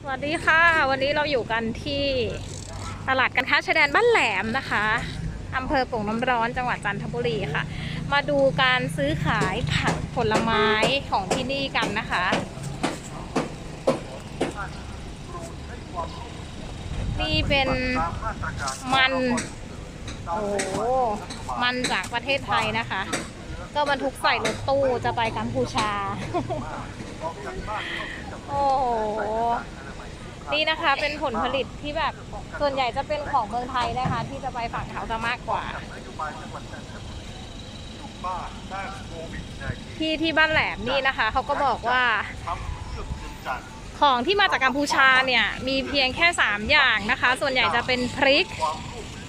สวัสดีค่ะ วันนี้เราอยู่กันที่ตลาดการค้าชายแดนบ้านแหลมนะคะอำเภอโป่งน้ำร้อนจังหวัดจันทบุรีค่ะ มาดูการซื้อขายผักผลไม้ของที่นี่กันนะคะ นี่เป็นมัน โอ้ มันจากประเทศไทยนะคะ ก็บรรทุกใส่รถตู้จะไปกัมพูชา โอ้โหนี่นะคะ เป็นผลผลิตที่แบบส่วนใหญ่จะเป็นของเมืองไทยนะคะ ที่จะไปฝั่งเขาจะมากกว่า ที่ที่บ้านแหลมนี่นะคะ เขาก็บอกว่า ของที่มาจากกัมพูชาเนี่ย มีเพียงแค่ 3 อย่างนะคะ ส่วนใหญ่จะเป็นพริก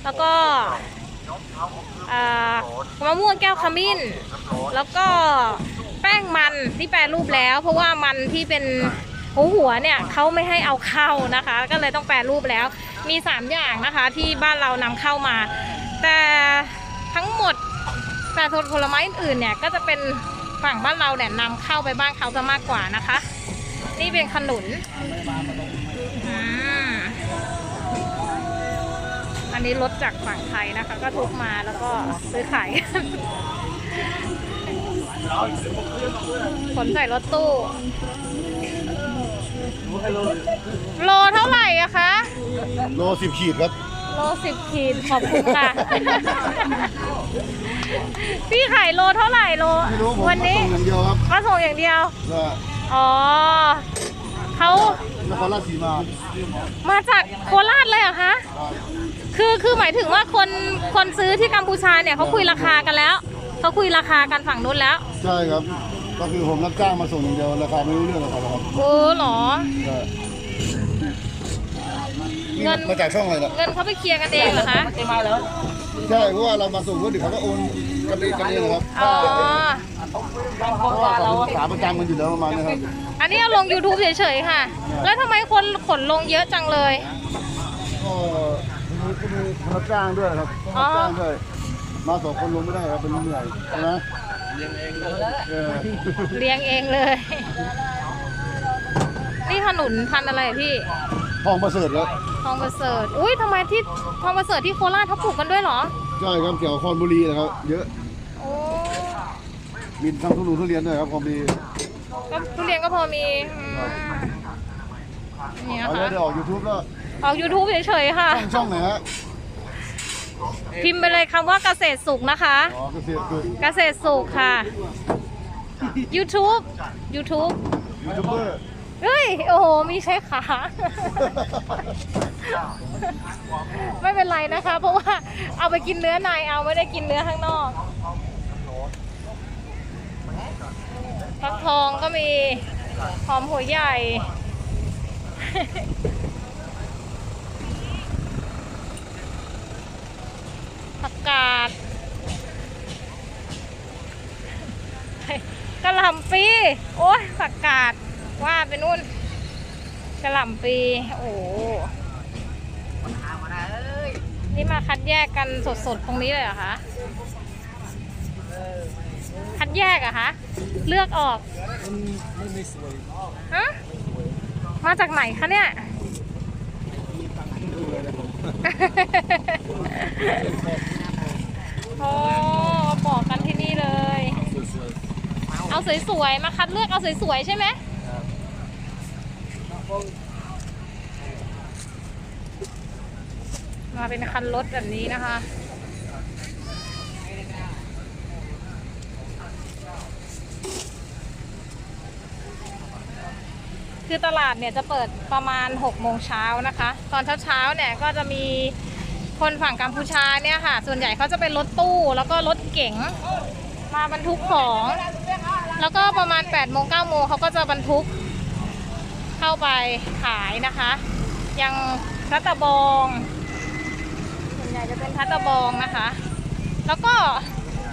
แล้วก็ มะม่วงแก้วขมิ้น แล้วก็แป้งมันที่แปรรูปแล้ว เพราะว่ามันที่เป็นหัวหัวเนี่ยเขาไม่ให้เอาเข้านะคะ ก็เลยต้องแปรรูปแล้ว มี 3 อย่างนะคะที่บ้านเรานำเข้ามา แต่ทั้งหมดแต่ผลไม้อื่นๆเนี่ยก็จะเป็นฝั่งบ้านเราเนี่ยนำเข้าไปบ้านเขาจะมากกว่านะคะ นี่เป็นขนุน อันนี้รถจากฝั่งไทยนะคะ ก็ทุกมาแล้วก็ซื้อขายกันขนใส่รถตู้ โลเท่าไหร่อะคะ โลสิบขีดครับ โลสิบขีดขอบคุณค่ะ พี่ขายโลเท่าไหร่โล ไม่รู้ผมวันนี้มาส่งอย่างเดียวครับมาส่งอย่างเดียว ก็อ๋อเขานครราชสีมามาจากโคราชเลยเหรอคะ คือคือหมายถึงว่าคนคนซื้อที่กัมพูชาเนี่ยเขาคุยราคากันแล้วเขาคุยราคากันฝั่งนู้นแล้ว ใช่ครับ ก็คือผมรับจ้างมาส่งอย่างเดียวราคาไม่รู้เรื่องกับเขาครับโอ้เหรอใช่เงินมาจากช่องอะไรล่ะเงินเขาไปเคลียร์กันเองเหรอคะใช่เพราะว่าเรามาส่งก็เดี๋ยวเขาก็โอนกันเองกันเองนะครับอ๋อเพราะว่าเขาเป็นขาประจำกันอยู่แล้วประมาณนี้ครับอันนี้เอาลง YouTube เฉยๆค่ะ แล้วทำไมคนขนลงเยอะจังเลยก็มีก็มีคน รับจ้างด้วยครับต้องอ๋อรับจ้างด้วย มาสองคนลงไม่ได้ครับเป็นเหนื่อยใช่ไหมเออเลี้ยงเองเลย นี่ขนุนพันธุ์อะไรพี่ ทองประเสริฐแล้วทองประเสริฐ อุ้ยทำไมที่ทองประเสริฐที่โคราชเขาปลูกกันด้วยเหรอ ใช่ครับเกี่ยวกับคอนบุรีนะครับ เยอะ โอ้มีทั้งทุเรียนทุเรียนด้วยครับคอนบุรีก็ทุเรียนก็พอมีอืมนี่นะเอาเลยคะ เดี๋ยวออกยูทูบแล้วออก YouTube เฉยๆค่ะ ช่องช่องไหนฮะ พิมพ์ไปเลยคำว่าเกษตรสุขนะคะ อ๋อเกษตรกลุ่มเกษตรสุขค่ะ YouTube YouTube ยูทูบเบอร์เฮ้ย โอ้โห มีใช้ขา ไม่เป็นไรนะคะ เพราะว่าเอาไปกินเนื้อในเอาไม่ได้กินเนื้อข้างนอกฟักทองก็มีหอมหัวใหญ่ ผักกาด กระหล่ำปีโอ้ยผักกาด ว่าไปนู่นกระหล่ำปีโอ้โหนี่มาคัดแยกกันสดๆ ตรงนี้เลยเหรอคะ คัดแยกอะคะ เลือกออก ฮะ มาจากไหนคะเนี่ย โอ้บอกกันที่นี่เลย เอาสวยๆ มาคัดเลือกเอาสวยๆ ใช่ไหมมาเป็นคันรถแบบนี้นะคะ คือตลาดเนี่ยจะเปิดประมาณ 6 โมงเช้านะคะ ตอนเช้าๆ เนี่ยก็จะมีคนฝั่งกัมพูชาเนี่ยค่ะ ส่วนใหญ่เขาจะเป็นรถตู้แล้วก็รถเก๋งมาบรรทุกของ แล้วก็ประมาณ8โมง9โมงเขาก็จะบรรทุกเข้าไปขายนะคะอยังพัตตะบองส่วนใหญ่จะเป็นพัตตะบองนะคะ แล้วก็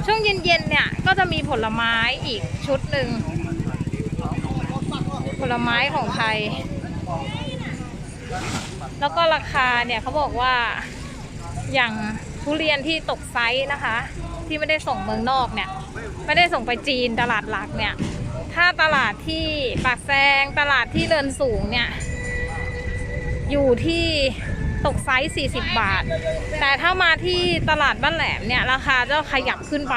ช่วงเย็นๆเนี่ยก็จะมีผลไม้อีกชุดหนึ่งผลไม้ของไทย แล้วก็ราคาเนี่ยเขาบอกว่าอย่างทุเรียนที่ตกไซส์นะคะ ที่ไม่ได้ส่งเมืองนอกเนี่ย ไม่ได้ส่งไปจีนตลาดหลักเนี่ย ถ้าตลาดที่ปากแซงตลาดที่เดินสูงเนี่ย อยู่ที่ตกไซส์40 บาท แต่ถ้ามาที่ตลาดบ้านแหลมเนี่ย ราคาจะขยับขึ้นไป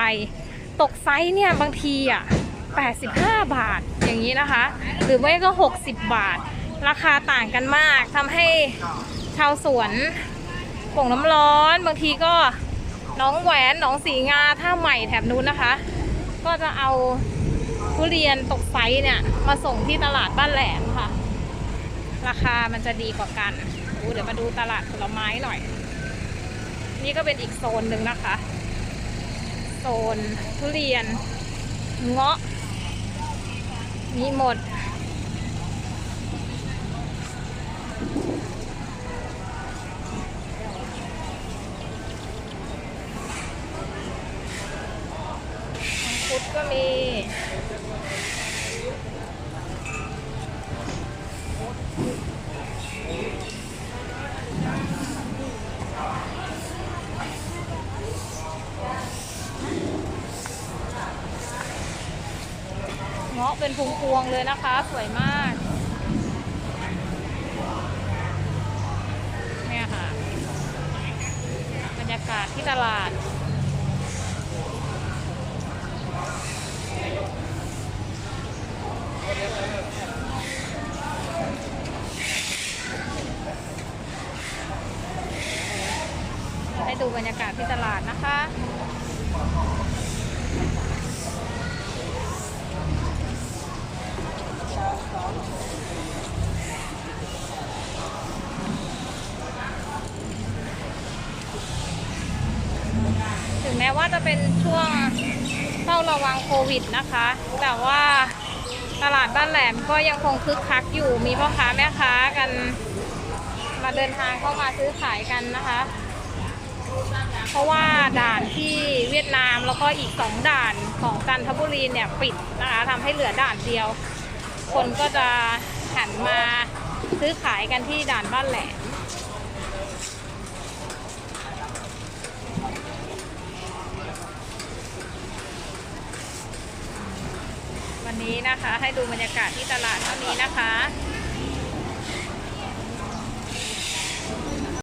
ตกไซส์เนี่ยบางทีอะ85 บาทอย่างนี้นะคะ หรือไม่ก็ 60 บาท ราคาต่างกันมากทำให้ชาวสวนป่งน้ำร้อน บางทีก็น้องแหวนหนองสีงาท่าใหม่แถบนู้นนะคะ ก็จะเอาทุเรียนตกไซส์เนี่ย มาส่งที่ตลาดบ้านแหลมค่ะ ราคามันจะดีกว่ากันเดี๋ยวมาดูตลาดผลไม้หน่อย นี่ก็เป็นอีกโซนหนึ่งนะคะ โซนทุเรียนเงาะมีหมด คุดก็มีเงาะเป็นพวงๆเลยนะคะ สวยมากเนี่ยค่ะ บรรยากาศที่ตลาด บรรยากาศที่ตลาดนะคะถึงแม้ว่าจะเป็นช่วงเฝ้าระวังโควิดนะคะ แต่ว่าตลาดบ้านแหลมก็ยังคงคึกคักอยู่มีพ่อค้าแม่ค้ากัน มาเดินทางเข้ามาซื้อขายกันนะคะ เพราะว่าด่านที่เวียดนามแล้วก็อีกสองด่านของจันทบุรีเนี่ยปิดนะคะทำให้เหลือด่านเดียว คนก็จะหันมาซื้อขายกันที่ด่านบ้านแหลมวันนี้นะคะให้ดูบรรยากาศที่ตลาดเท่านี้นะคะ